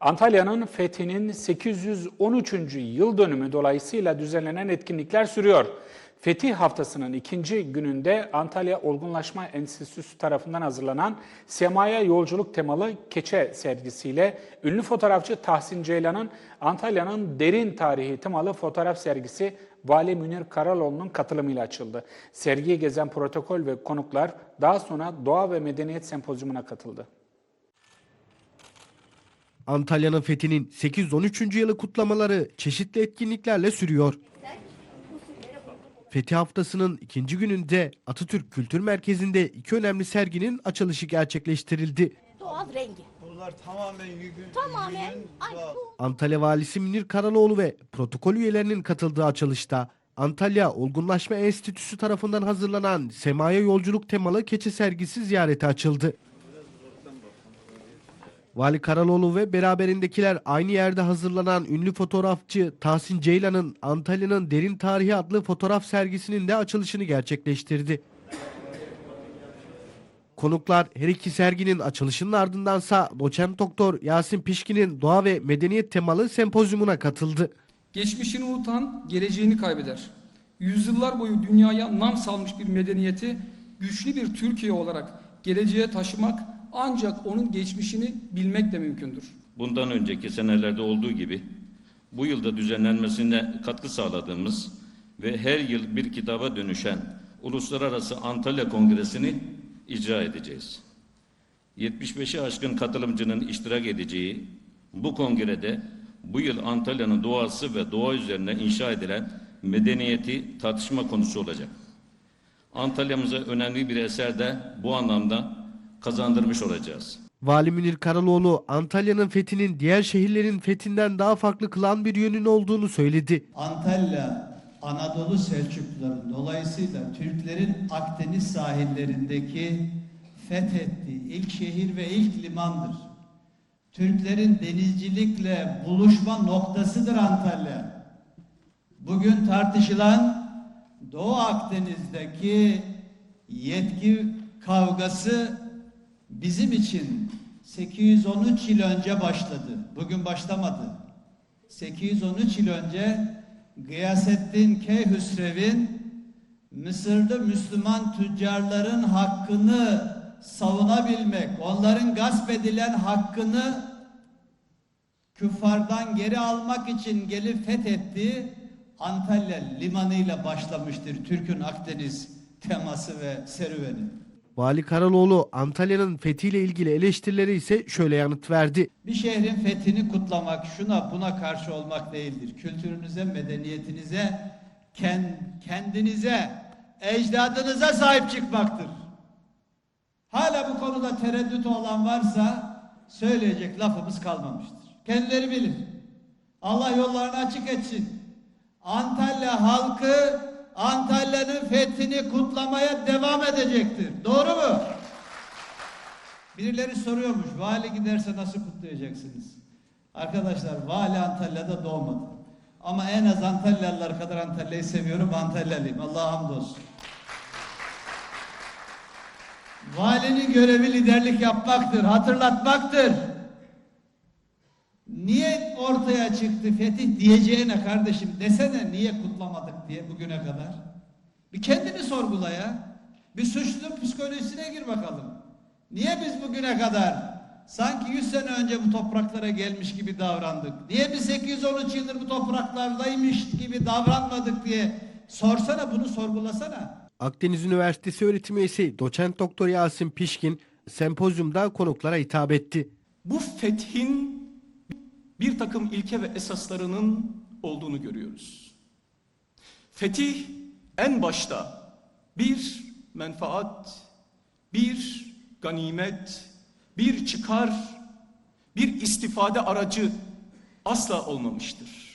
Antalya'nın fethinin 813. yıl dönümü dolayısıyla düzenlenen etkinlikler sürüyor. Fetih haftasının ikinci gününde Antalya Olgunlaşma Enstitüsü tarafından hazırlanan Semaya Yolculuk temalı keçe sergisiyle ünlü fotoğrafçı Tahsin Ceylan'ın Antalya'nın derin tarihi temalı fotoğraf sergisi Vali Münir Karaloğlu'nun katılımıyla açıldı. Sergiyi gezen protokol ve konuklar daha sonra Doğa ve Medeniyet Sempozyumuna katıldı. Antalya'nın fethinin 813. yılı kutlamaları çeşitli etkinliklerle sürüyor. Fethi haftasının ikinci gününde Atatürk Kültür Merkezi'nde iki önemli serginin açılışı gerçekleştirildi. Doğal rengi. Bunlar tamamen yükün, Tamamen doğal. Antalya Valisi Münir Karaloğlu ve protokol üyelerinin katıldığı açılışta Antalya Olgunlaşma Enstitüsü tarafından hazırlanan Semaya Yolculuk temalı keçi sergisi ziyarete açıldı. Vali Karaloğlu ve beraberindekiler aynı yerde hazırlanan ünlü fotoğrafçı Tahsin Ceylan'ın Antalya'nın Derin Tarihi adlı fotoğraf sergisinin de açılışını gerçekleştirdi. Konuklar her iki serginin açılışının ardındansa doçent doktor Yasin Pişkin'in doğa ve medeniyet temalı sempozyumuna katıldı. Geçmişini unutan geleceğini kaybeder. Yüzyıllar boyu dünyaya nam salmış bir medeniyeti güçlü bir Türkiye olarak geleceğe taşımak ancak onun geçmişini bilmekle mümkündür. bundan önceki senelerde olduğu gibi bu yılda düzenlenmesine katkı sağladığımız ve her yıl bir kitaba dönüşen Uluslararası Antalya Kongresi'ni icra edeceğiz. 75'i aşkın katılımcının iştirak edeceği bu kongrede bu yıl Antalya'nın doğası ve doğa üzerine inşa edilen medeniyeti tartışma konusu olacak. Antalya'mıza önemli bir eser de bu anlamda kazandırmış olacağız. Vali Münir Karaloğlu Antalya'nın fethinin diğer şehirlerin fethinden daha farklı kılan bir yönün olduğunu söyledi. Antalya, Anadolu Selçukluların dolayısıyla Türklerin Akdeniz sahillerindeki fethettiği ilk şehir ve ilk limandır. Türklerin denizcilikle buluşma noktasıdır Antalya. Bugün tartışılan Doğu Akdeniz'deki yetki kavgası bizim için 813 yıl önce başladı. Bugün başlamadı. 813 yıl önce Gıyasettin Keyhüsrev'in Mısır'da Müslüman tüccarların hakkını savunabilmek, onların gasp edilen hakkını küffardan geri almak için gelip fethettiği Antalya limanıyla başlamıştır Türk'ün Akdeniz teması ve serüveni. Vali Karaloğlu Antalya'nın fethiyle ilgili eleştirileri ise şöyle yanıt verdi. Bir şehrin fethini kutlamak, şuna buna karşı olmak değildir. Kültürünüze, medeniyetinize, ken- kendinize, ecdadınıza sahip çıkmaktır. Hala bu konuda tereddüt olan varsa söyleyecek lafımız kalmamıştır. Kendileri bilir. Allah yollarını açık etsin. Antalya halkı Antalya'nın fethini kutlamaya devam edecektir. Doğru mu? Birileri soruyormuş, vali giderse nasıl kutlayacaksınız? Arkadaşlar, vali Antalya'da doğmadı. Ama en az Antalyalılar kadar Antalya'yı seviyorum, Antalyalıyım. Allah'a hamdolsun. Valinin görevi liderlik yapmaktır, hatırlatmaktır. Ortaya çıktı fetih diyeceğine kardeşim desene niye kutlamadık diye bugüne kadar. Bir kendini sorgula ya. Bir suçluluk psikolojisine gir bakalım. Niye biz bugüne kadar sanki 100 sene önce bu topraklara gelmiş gibi davrandık? Niye biz 813 yıldır bu topraklardaymış gibi davranmadık diye sorsana bunu sorgulasana. Akdeniz Üniversitesi öğretim üyesi doçent doktor Yasin Pişkin sempozyumda konuklara hitap etti. bu fethin bir takım ilke ve esaslarının olduğunu görüyoruz. Fetih en başta bir menfaat, bir ganimet, bir çıkar, bir istifade aracı asla olmamıştır.